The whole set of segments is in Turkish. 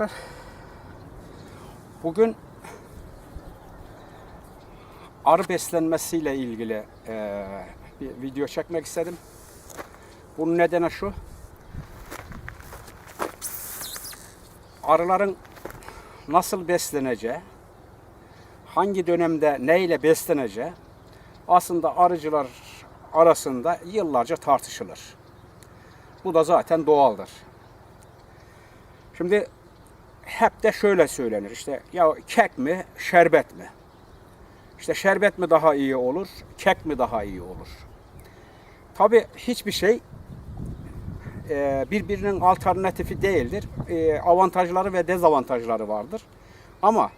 Arkadaşlar. Bugün arı beslenmesiyle ilgili eee, bir video çekmek istedim. Bunun nedeni şu. Arıların nasıl besleneceği, hangi dönemde neyle besleneceği aslında arıcılar arasında yıllarca tartışılır. Bu da zaten doğaldır. Şimdi hep de şöyle söylenir işte ya kek mi şerbet mi? İşte şerbet mi daha iyi olur, kek mi daha iyi olur? Tabi hiçbir şey e, birbirinin alternatifi değildir. E, Avantajları ve dezavantajları vardır. Ama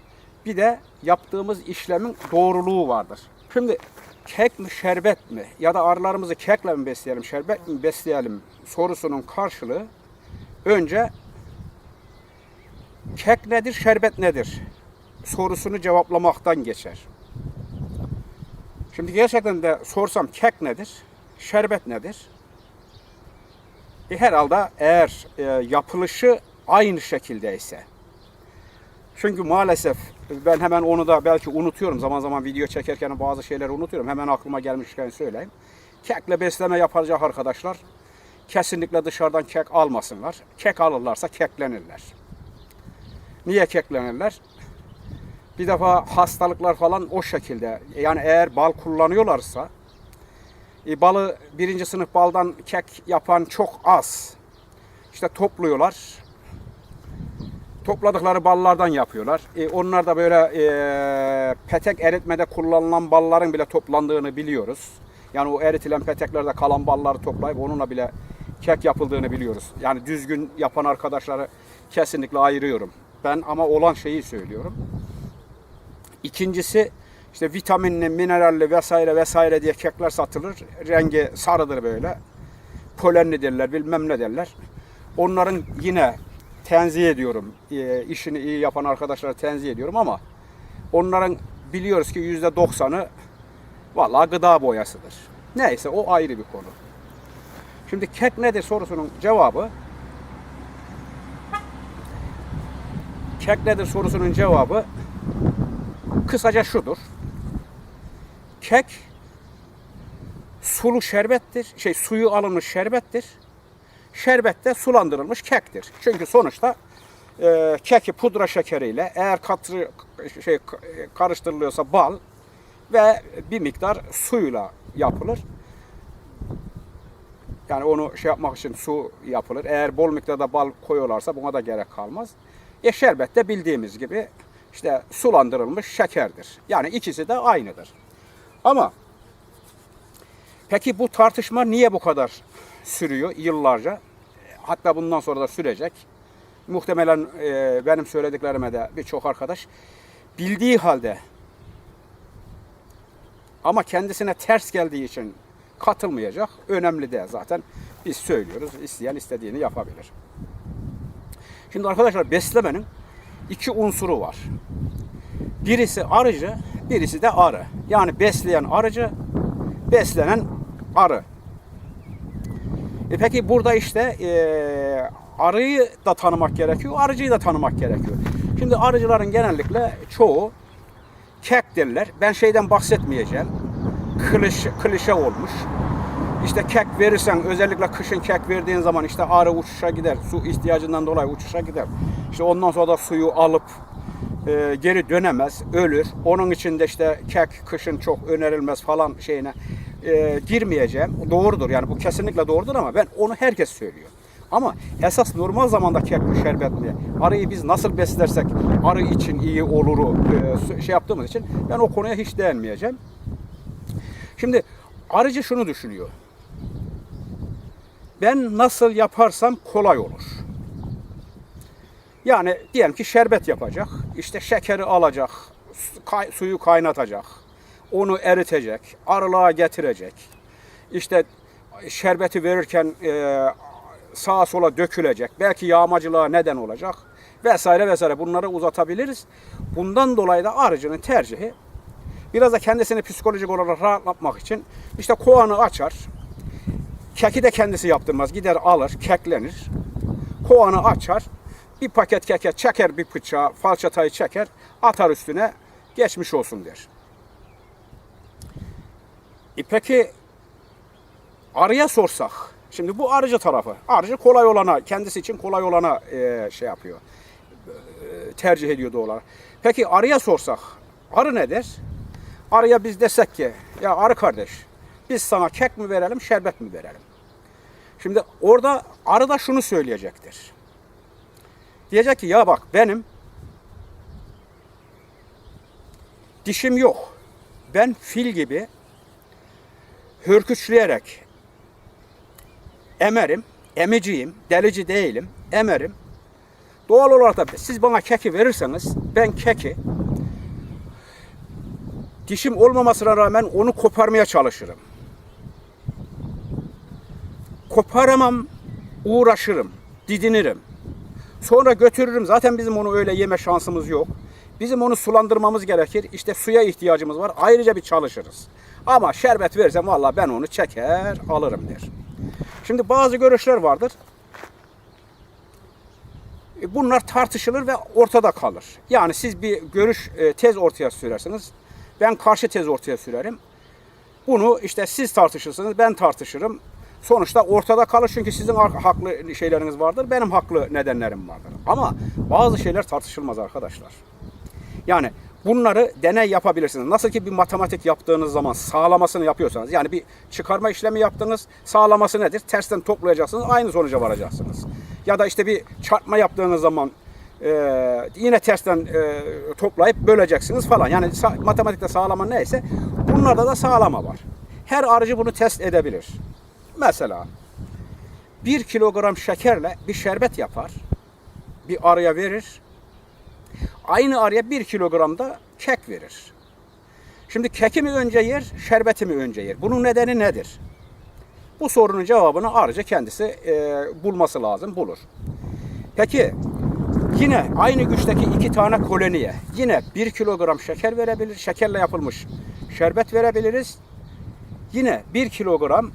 bir de yaptığımız işlemin doğruluğu vardır. Şimdi kek mi şerbet mi ya da arılarımızı kekle mi besleyelim, şerbet mi besleyelim sorusunun karşılığı önce kek nedir, şerbet nedir sorusunu cevaplamaktan geçer. Şimdi gerçekten de sorsam kek nedir, şerbet nedir? E herhalde eğer e, yapılışı aynı şekildeyse. Çünkü maalesef ben hemen onu da belki unutuyorum. Zaman zaman video çekerken bazı şeyleri unutuyorum. Hemen aklıma gelmişken söyleyeyim. Kekle besleme yapacak arkadaşlar kesinlikle dışarıdan kek almasınlar. Kek alırlarsa keklenirler. Niye keklenirler? Bir defa hastalıklar falan o şekilde. Yani eğer bal kullanıyorlarsa e, balı birinci sınıf baldan kek yapan çok az. İşte topluyorlar. Topladıkları ballardan yapıyorlar. E, onlar da böyle e, petek eritmede kullanılan balların bile toplandığını biliyoruz. Yani o eritilen peteklerde kalan balları toplayıp onunla bile kek yapıldığını biliyoruz. Yani düzgün yapan arkadaşları kesinlikle ayırıyorum. Ben ama olan şeyi söylüyorum. İkincisi işte vitaminli, mineralli vesaire vesaire diye kekler satılır. Rengi sarıdır böyle. Polenli derler, bilmem ne derler. Onların yine tenzih ediyorum. E, işini iyi yapan arkadaşlara tenzih ediyorum ama onların biliyoruz ki yüzde doksanı vallahi gıda boyasıdır. Neyse o ayrı bir konu. Şimdi kek nedir sorusunun cevabı kek nedir sorusunun cevabı kısaca şudur. Kek sulu şerbettir. Şey suyu alınmış şerbettir. Şerbet de sulandırılmış kektir. Çünkü sonuçta e, keki pudra şekeriyle eğer katı, şey karıştırılıyorsa bal ve bir miktar suyla yapılır. Yani onu şey yapmak için su yapılır. Eğer bol miktarda bal koyuyorlarsa buna da gerek kalmaz. E şerbet de bildiğimiz gibi işte sulandırılmış şekerdir. Yani ikisi de aynıdır. Ama peki bu tartışma niye bu kadar sürüyor yıllarca? Hatta bundan sonra da sürecek. Muhtemelen e, benim söylediklerime de birçok arkadaş bildiği halde ama kendisine ters geldiği için katılmayacak. Önemli de zaten biz söylüyoruz. İsteyen istediğini yapabilir. Şimdi arkadaşlar beslemenin iki unsuru var. Birisi arıcı, birisi de arı. Yani besleyen arıcı, beslenen arı. E peki burada işte e, arıyı da tanımak gerekiyor, arıcıyı da tanımak gerekiyor. Şimdi arıcıların genellikle çoğu kek derler. Ben şeyden bahsetmeyeceğim. Klişe, klişe olmuş. İşte kek verirsen özellikle kışın kek verdiğin zaman işte arı uçuşa gider. Su ihtiyacından dolayı uçuşa gider. İşte ondan sonra da suyu alıp e, geri dönemez, ölür. Onun için de işte kek kışın çok önerilmez falan şeyine e, girmeyeceğim. Doğrudur yani bu kesinlikle doğrudur ama ben onu herkes söylüyor. Ama esas normal zamanda kek mi şerbet mi? Arıyı biz nasıl beslersek arı için iyi oluru e, şey yaptığımız için ben o konuya hiç değinmeyeceğim. Şimdi arıcı şunu düşünüyor. Ben nasıl yaparsam kolay olur. Yani diyelim ki şerbet yapacak. İşte şekeri alacak. suyu kaynatacak. Onu eritecek. Arılığa getirecek. İşte şerbeti verirken e, sağa sola dökülecek. Belki yağmacılığa neden olacak. Vesaire vesaire bunları uzatabiliriz. Bundan dolayı da arıcının tercihi biraz da kendisini psikolojik olarak rahatlatmak için işte kovanı açar. Keki de kendisi yaptırmaz. Gider alır, keklenir. Kovanı açar. Bir paket keke çeker bir bıçağı, falçatayı çeker, atar üstüne geçmiş olsun der. E peki arıya sorsak, şimdi bu arıcı tarafı. Arıcı kolay olana, kendisi için kolay olana e, şey yapıyor. E, tercih ediyor doğal. Peki arıya sorsak, arı ne der? Arıya biz desek ki, ya arı kardeş, biz sana kek mi verelim, şerbet mi verelim? Şimdi orada arı da şunu söyleyecektir. Diyecek ki ya bak benim dişim yok. Ben fil gibi hürküçleyerek emerim, emiciyim, delici değilim, emerim. Doğal olarak da siz bana keki verirseniz ben keki dişim olmamasına rağmen onu koparmaya çalışırım. Koparamam, uğraşırım, didinirim. Sonra götürürüm. Zaten bizim onu öyle yeme şansımız yok. Bizim onu sulandırmamız gerekir. İşte suya ihtiyacımız var. Ayrıca bir çalışırız. Ama şerbet versem valla ben onu çeker alırım der. Şimdi bazı görüşler vardır. E, Bunlar tartışılır ve ortada kalır. Yani siz bir görüş e, tez ortaya sürersiniz. Ben karşı tez ortaya sürerim. Bunu işte siz tartışırsınız, ben tartışırım. Sonuçta ortada kalır çünkü sizin ha- haklı şeyleriniz vardır, benim haklı nedenlerim vardır. Ama bazı şeyler tartışılmaz arkadaşlar. Yani bunları deney yapabilirsiniz. Nasıl ki bir matematik yaptığınız zaman sağlamasını yapıyorsanız, yani bir çıkarma işlemi yaptınız, sağlaması nedir? Tersten toplayacaksınız, aynı sonuca varacaksınız. Ya da işte bir çarpma yaptığınız zaman e, yine tersten e, toplayıp böleceksiniz falan. Yani sa- matematikte sağlama neyse bunlarda da sağlama var. Her arıcı bunu test edebilir. Mesela bir kilogram şekerle bir şerbet yapar. Bir arıya verir. Aynı arıya bir kilogram da kek verir. Şimdi keki mi önce yer, şerbeti mi önce yer? Bunun nedeni nedir? Bu sorunun cevabını arıcı kendisi e, bulması lazım, bulur. Peki yine aynı güçteki iki tane koloniye yine bir kilogram şeker verebilir, şekerle yapılmış şerbet verebiliriz. Yine bir kilogram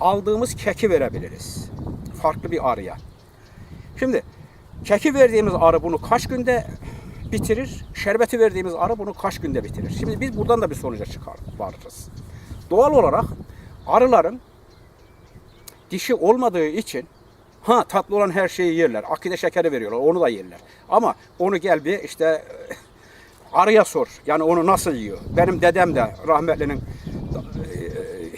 aldığımız keki verebiliriz. Farklı bir arıya. Şimdi keki verdiğimiz arı bunu kaç günde bitirir? Şerbeti verdiğimiz arı bunu kaç günde bitirir? Şimdi biz buradan da bir sonuca çıkar varırız. Doğal olarak arıların dişi olmadığı için ha tatlı olan her şeyi yerler. Akide şekeri veriyorlar. Onu da yerler. Ama onu gel bir işte arıya sor. Yani onu nasıl yiyor? Benim dedem de rahmetlinin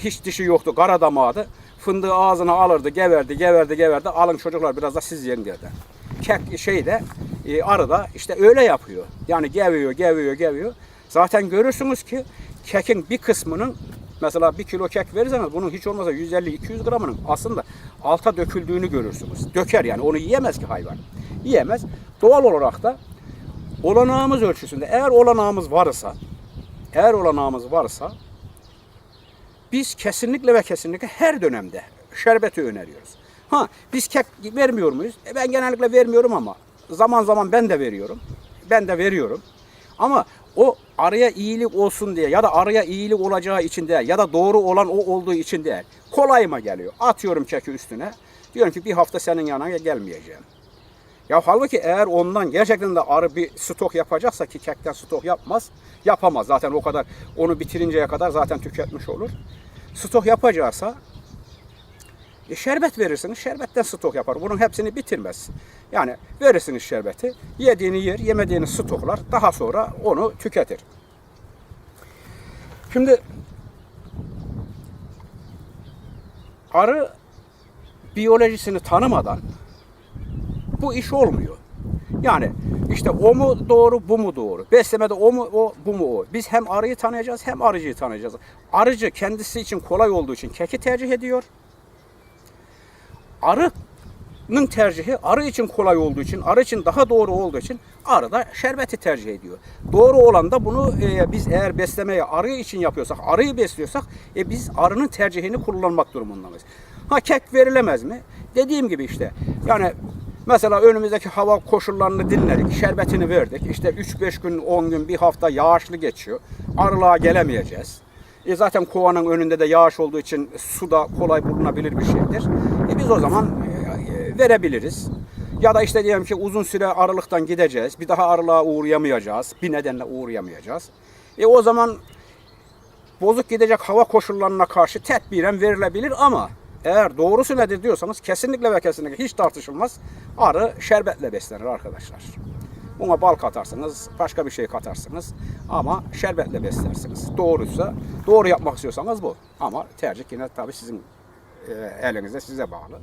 hiç dişi yoktu. Kara damağıydı. Fındığı ağzına alırdı, geverdi, geverdi, geverdi. Alın çocuklar biraz da siz yiyin derdi. Kek şey de e, arı da işte öyle yapıyor. Yani geviyor, geviyor, geviyor. Zaten görürsünüz ki kekin bir kısmının mesela bir kilo kek verirseniz bunun hiç olmazsa 150-200 gramının aslında alta döküldüğünü görürsünüz. Döker yani onu yiyemez ki hayvan. Yiyemez. Doğal olarak da olanağımız ölçüsünde eğer olanağımız varsa eğer olanağımız varsa biz kesinlikle ve kesinlikle her dönemde şerbeti öneriyoruz. Ha biz kek vermiyor muyuz? E, ben genellikle vermiyorum ama zaman zaman ben de veriyorum. Ben de veriyorum. Ama o araya iyilik olsun diye ya da araya iyilik olacağı için değil ya da doğru olan o olduğu için değil. Kolayıma geliyor. Atıyorum keki üstüne. Diyorum ki bir hafta senin yanına gelmeyeceğim. Ya halbuki eğer ondan gerçekten de arı bir stok yapacaksa ki kekten stok yapmaz. Yapamaz zaten o kadar onu bitirinceye kadar zaten tüketmiş olur. Stok yapacaksa e, şerbet verirsiniz, şerbetten stok yapar. Bunun hepsini bitirmez. Yani verirsiniz şerbeti, yediğini yer, yemediğini stoklar, daha sonra onu tüketir. Şimdi arı biyolojisini tanımadan bu iş olmuyor. Yani işte o mu doğru, bu mu doğru? Beslemede o mu o, bu mu o? Biz hem arıyı tanıyacağız hem arıcıyı tanıyacağız. Arıcı kendisi için kolay olduğu için keki tercih ediyor. Arının tercihi arı için kolay olduğu için, arı için daha doğru olduğu için arı da şerbeti tercih ediyor. Doğru olan da bunu e, biz eğer beslemeyi arı için yapıyorsak, arıyı besliyorsak e, biz arının tercihini kullanmak durumundayız. Ha kek verilemez mi? Dediğim gibi işte yani Mesela önümüzdeki hava koşullarını dinledik, şerbetini verdik. İşte 3-5 gün, 10 gün, bir hafta yağışlı geçiyor. Arılığa gelemeyeceğiz. E zaten kovanın önünde de yağış olduğu için su da kolay bulunabilir bir şeydir. E biz o zaman e, verebiliriz. Ya da işte diyelim ki uzun süre arılıktan gideceğiz. Bir daha arılığa uğrayamayacağız. Bir nedenle uğrayamayacağız. E o zaman bozuk gidecek hava koşullarına karşı tedbiren verilebilir ama eğer doğrusu nedir diyorsanız kesinlikle ve kesinlikle hiç tartışılmaz. Arı şerbetle beslenir arkadaşlar. Buna bal katarsınız, başka bir şey katarsınız ama şerbetle beslersiniz. Doğruysa, doğru yapmak istiyorsanız bu. Ama tercih yine tabii sizin e, elinizde size bağlı.